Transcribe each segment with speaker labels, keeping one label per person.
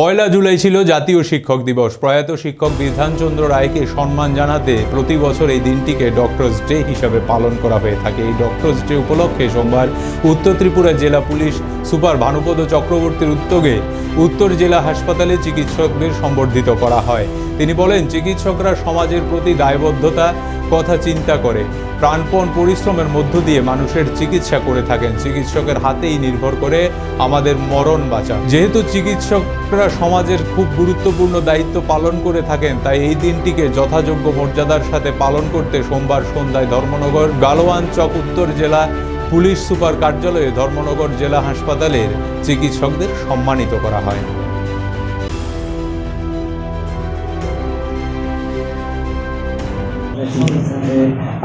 Speaker 1: পয়লা জুলাই ছিল জাতীয় শিক্ষক দিবস। প্রয়াত শিক্ষক বিধানচন্দ্র রায়কে সম্মান জানাতে প্রতি বছর এই দিনটিকে ডক্টরস ডে হিসাবে পালন করা হয়ে থাকে। এই ডক্টরস ডে উপলক্ষে সোমবার উত্তর ত্রিপুরা জেলা পুলিশ সুপার ভানুপদ চক্রবর্তীর উদ্যোগে উত্তর জেলা হাসপাতালে চিকিৎসকদের সম্বর্ধিত করা হয়। তিনি বলেন, চিকিৎসকরা সমাজের প্রতি দায়বদ্ধতা, কথা চিন্তা করে। প্রাণপণ পরিশ্রমের মধ্য দিয়ে মানুষের চিকিৎসা করে থাকেন। চিকিৎসকের হাতেই নির্ভর করে আমাদের মরণ বাঁচা যেহেতু চিকিৎসকরা সমাজের খুব গুরুত্বপূর্ণ দায়িত্ব পালন করে থাকেন, তাই এই দিনটিকে যথাযোগ্য মর্যাদার সাথে পালন করতে সোমবার সন্ধ্যায় ধর্মনগর, গালোয়ান চক, উত্তর জেলা পুলিশ সুপার কার্যালয়ে ধর্মনগর জেলা হাসপাতালের চিকিৎসকদের সম্মানিত করা হয়।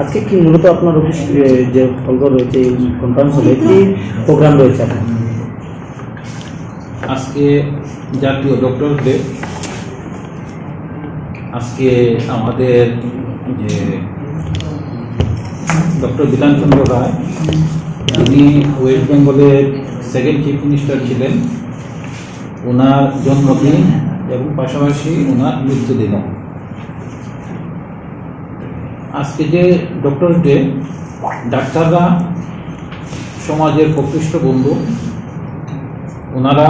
Speaker 2: আজকে কি মূলত আপনার অফিস যে ফলক রয়েছে কনফারেন্স কি প্রোগ্রাম রয়েছে? আপনার
Speaker 3: আজকে জাতীয় ডক্টর ডে আজকে আমাদের যে ডক্টর বিধান চন্দ্র রায় তিনি ওয়েস্ট বেঙ্গলের সেকেন্ড চিফ মিনিস্টার ছিলেন। ওনার জন্মদিন এবং পাশাপাশি ওনার মৃত্যুদিন আজকে যে ডক্টর ডে ডাক্তাররা সমাজের প্রকৃষ্ট বন্ধু ওনারা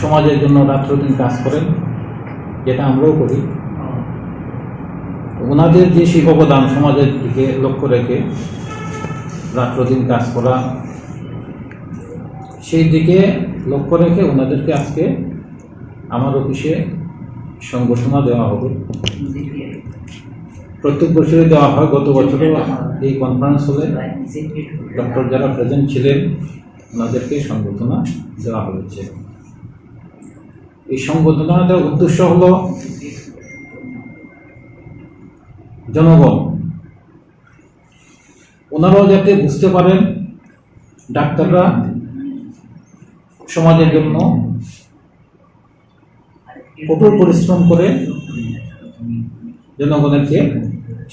Speaker 3: সমাজের জন্য রাত্রদিন কাজ করেন, যেটা আমরাও করি। ওনাদের যে অবদান সমাজের দিকে লক্ষ্য রেখে রাত রাত্রদিন কাজ করা, সেই দিকে লক্ষ্য রেখে ওনাদেরকে আজকে আমার অফিসে সংগঠনা দেওয়া হবে। প্রত্যেক বছরে দেওয়া হয়, গত বছরও এই কনফারেন্স হলে ডক্টর যারা প্রেজেন্ট ছিলেন, ওনাদেরকে সংবর্ধনা দেওয়া হয়েছে। এই সংবর্ধনা দেওয়ার উদ্দেশ্য হলো জনগণ, ওনারাও যাতে বুঝতে পারেন ডাক্তাররা সমাজের জন্য কঠোর পরিশ্রম করে জনগণেরকে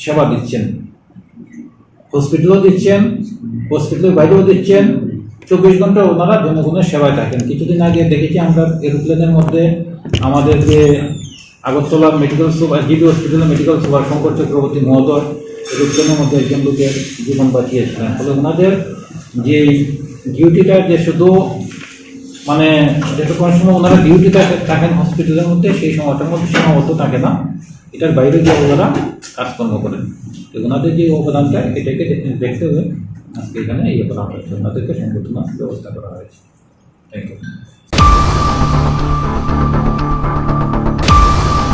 Speaker 3: সেবা দিচ্ছেন। হসপিটালও দিচ্ছেন, হসপিটালের বাইরেও দিচ্ছেন। চব্বিশ ঘণ্টা ওনারা জনগণের সেবায় থাকেন। কিছুদিন আগে দেখেছি আমরা এরোপ্লেনের মধ্যে আমাদের যে আগরতলা মেডিকেল সুপার জিবি হসপিটালের মেডিকেল সুপার শঙ্কর চক্রবর্তী মহোদয় এরোপ্লেনের মধ্যে একজন লোকের জীবন বাঁচিয়েছিলেন। ফলে ওনাদের যে ডিউটিটা যে শুধু মানে যেটা কোনো সময় ওনারা ডিউটিটা থাকেন হসপিটালের মধ্যে, সেই সময়টার মধ্যে সীমাবদ্ধ থাকে না। এটার বাইরে গিয়ে ওনারা কাজকর্ম করেন। তো ওনাদের যে অবদানটা, এটাকে দেখতে- হবে, আজকে এখানে ইয়ে করা হয়েছে ওনাদেরকে সংগঠন ব্যবস্থা করা হয়েছে। Thank you